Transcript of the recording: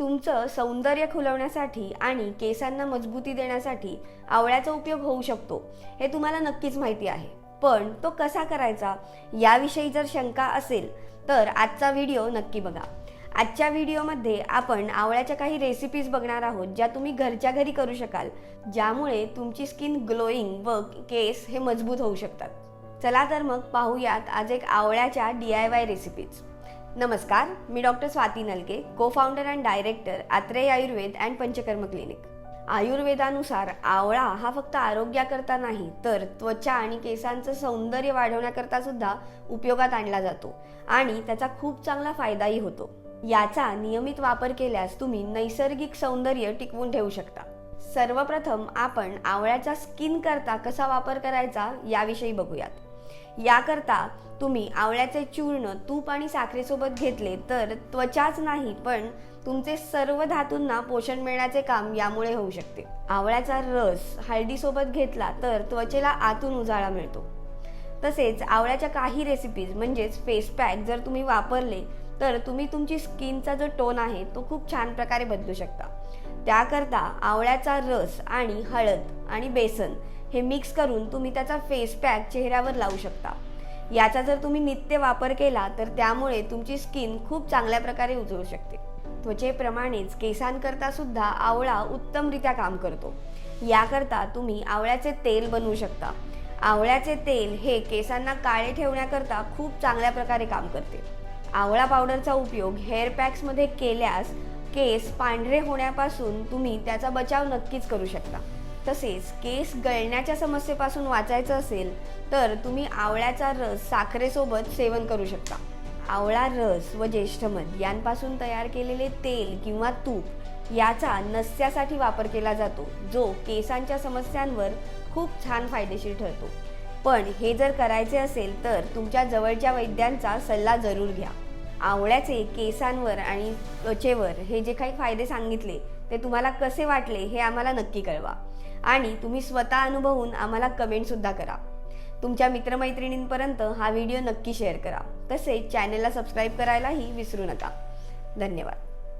तुमचं सौंदर्य खुलवण्यासाठी आणि केसांना मजबूती देण्यासाठी आवळ्याचा उपयोग होऊ शकतो हे तुम्हाला नक्कीच माहिती आहे. पण तो कसा करायचा याविषयी जर शंका असेल तर आजचा व्हिडिओ नक्की बघा. आजच्या व्हिडिओमध्ये आपण आवळ्याच्या काही रेसिपीज बघणार आहोत ज्या तुम्ही घरच्या घरी करू शकाल ज्यामुळे तुमची स्किन ग्लोईंग व केस हे मजबूत होऊ शकतात. चला तर मग पाहूयात आज एक आवळ्याच्या डी आय वाय रेसिपीज नमस्कार मी doctor Swati Nalke co founder and director Atreya Ayurved and Panchakarma clinic आयुर्वेदानुसार आवळा हा फक्त आरोग्याकरता नाही तर त्वचा आणि केसांचं सौंदर्य वाढवण्याकरता सुद्धा उपयोगात आणला जातो आणि त्याचा खूप चांगला फायदाही होतो. याचा नियमित वापर केल्यास तुम्ही नैसर्गिक सौंदर्य टिकवून ठेवू शकता. सर्वप्रथम आपण आवळ्याचा स्किन करता कसा वापर करायचा याविषयी बघूयात. याकरता तुम्ही आवळ्याचे चूर्ण तूप आणि साखरेसोबत घेतले तर त्वचाच नाही पण तुमचे सर्व धातूंना पोषण मिळण्याचे काम यामुळे होऊ शकते. आवळ्याचा रस हळदीसोबत घेतला तर त्वचेला आतून उजाळा मिळतो. तसेच आवळ्याच्या काही रेसिपीज म्हणजेच फेस पॅक जर तुम्ही वापरले तर तुम्ही तुमची स्किनचा जो टोन आहे तो खूप छान प्रकारे बदलू शकता. त्याकरता आवळ्याचा रस आणि हळद आणि बेसन हे मिक्स करून तुम्ही त्याचा फेस पॅक चेहऱ्यावर लावू शकता. याचा जर तुम्ही नित्य वापर केला तर त्यामुळे तुमची स्किन खूप चांगल्या प्रकारे उजळू शकते. त्वचेप्रमाणेच केसांकरता सुद्धा आवळा उत्तमरित्या काम करतो. याकरता तुम्ही आवळ्याचे तेल बनवू शकता. आवळ्याचे तेल हे केसांना काळे ठेवण्याकरता खूप चांगल्या प्रकारे काम करते. आवळा पावडरचा उपयोग हेअर पॅक्समध्ये केल्यास केस पांढरे होण्यापासून तुम्ही त्याचा बचाव नक्कीच करू शकता. तसेच केस गळण्याच्या समस्येपासून वाचायचं असेल तर तुम्ही आवळ्याचा रस साखरेसोबत सेवन करू शकता. आवळा रस व ज्येष्ठमध यांपासून तयार केलेले तेल किंवा तूप याचा नस्यासाठी वापर केला जातो जो केसांच्या समस्यांवर खूप छान फायदेशीर ठरतो. पण हे जर करायचे असेल तर तुमच्या जवळच्या वैद्यांचा सल्ला जरूर घ्या. आवळ्याचे केसांवर आणि त्वचेवर हे जे काही फायदे सांगितले ते तुम्हाला कसे वाटले हे आम्हाला नक्की कळवा. आणि तुम्ही स्वतः अनुभवून आम्हाला कमेंटसुद्धा करा. तुमच्या मित्रमैत्रिणींपर्यंत हा व्हिडिओ नक्की शेअर करा. तसेच चॅनेलला सबस्क्राईब करायलाही विसरू नका. धन्यवाद.